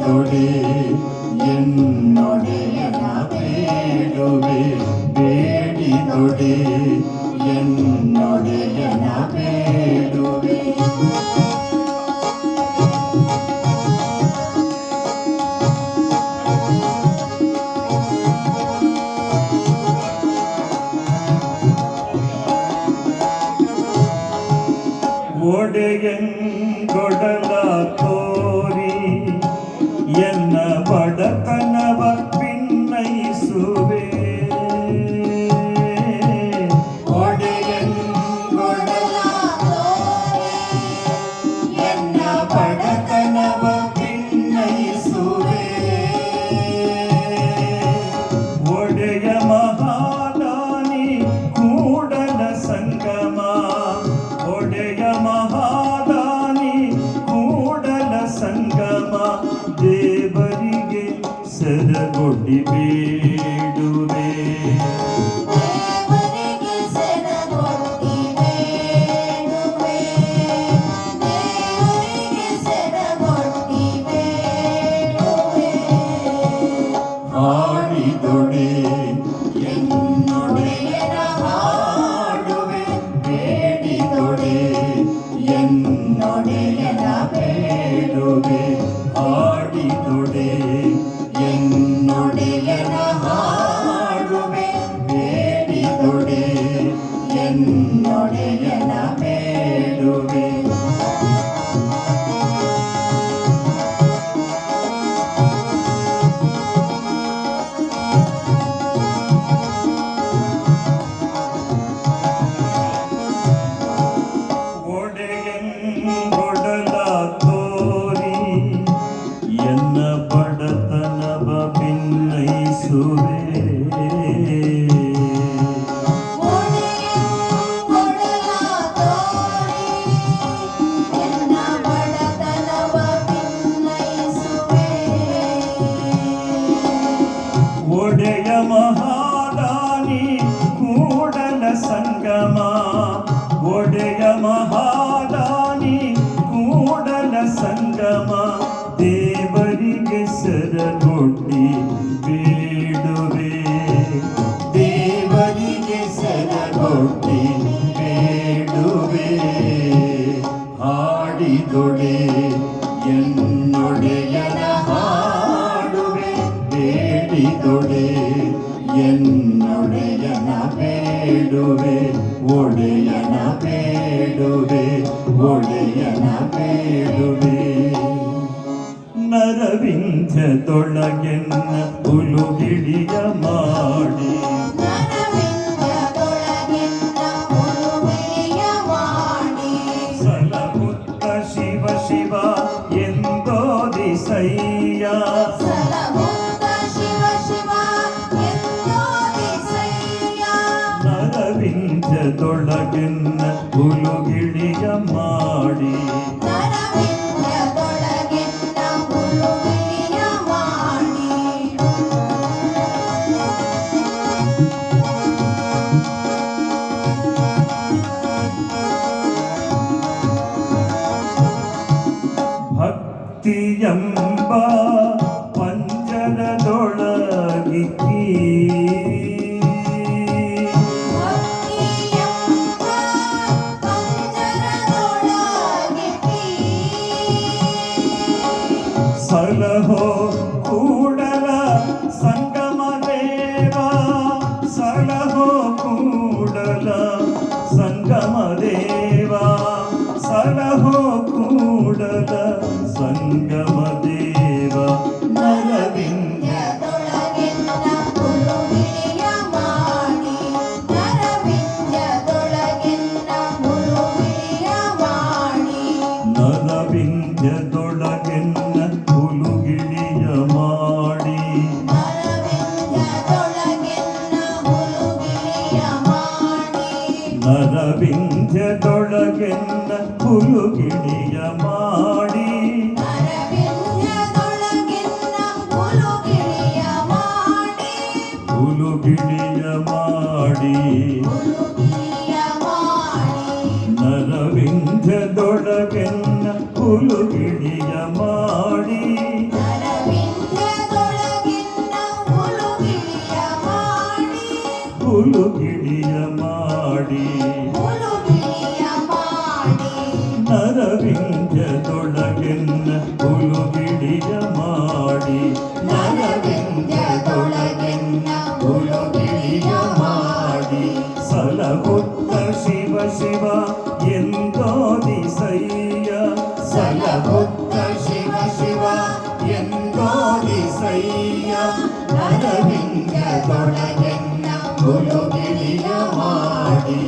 തൊടി എന്നുടയ പേടുവേ പേടി തൊടി എന്നുടയ പേടുവേ. ഓടയൻ കൊടലാത്ത দিবে ಒಡೆಯ ಮಹಾದಾನಿ ಕೂಡಲ ಸಂಗಮ ದೇವರಿಗೆ ಸರಗೊಡ್ಡಿ ಬೇಡುವೆ. ದೇವರಿಗೆ ಸರಗೊಡ್ಡಿ ಬೇಡುವೆ. ಹಾಡಿದೊಡೆ ಎನ್ನೊಡೆಯನ ಹಾಡುವೆ ಬೇಡಿದೊಡೆ ಎನ್ನೊಡೆಯನ ಬೇಡುವೆ ಒಡೆಯನ ಬೇಡುವೆ ಒಡೆಯನ ಬೇಡುವೆ ನರವಿಂಧ್ಯದೊಳಗೆನ್ನ ಉಲುಗಿಡಿಯ ಮಾಡಿ ಭಕ್ತಿಯಂಬ ಪಂಚರದೊಳಗಿಕ್ಕಿ ಸಲಹೋ ಕೂಡಲ ಸಂಗ ನರವಿಂಧ್ಯದೊಳಗೆನ್ನ ಹುಲುಗಿಡಿಯ ಮಾಡಿ പാടി. നരവിന്ധ്യതൊടകെന്ന പുലുകിളിയ മാടി പുലുകിളിയ മാടി ಶಿವ ಶಿವ ಎಂದೋದಿಸಯ್ಯ ಸಲಹುತ್ತ ಶಿವ ಶಿವ ಎಂದೋದಿಸಯ್ಯ ನರವಿಂದ್ಯದೊಳಗೆನ್ನ ಹುಲುಗಿಳಿಯ ಮಾಡಿ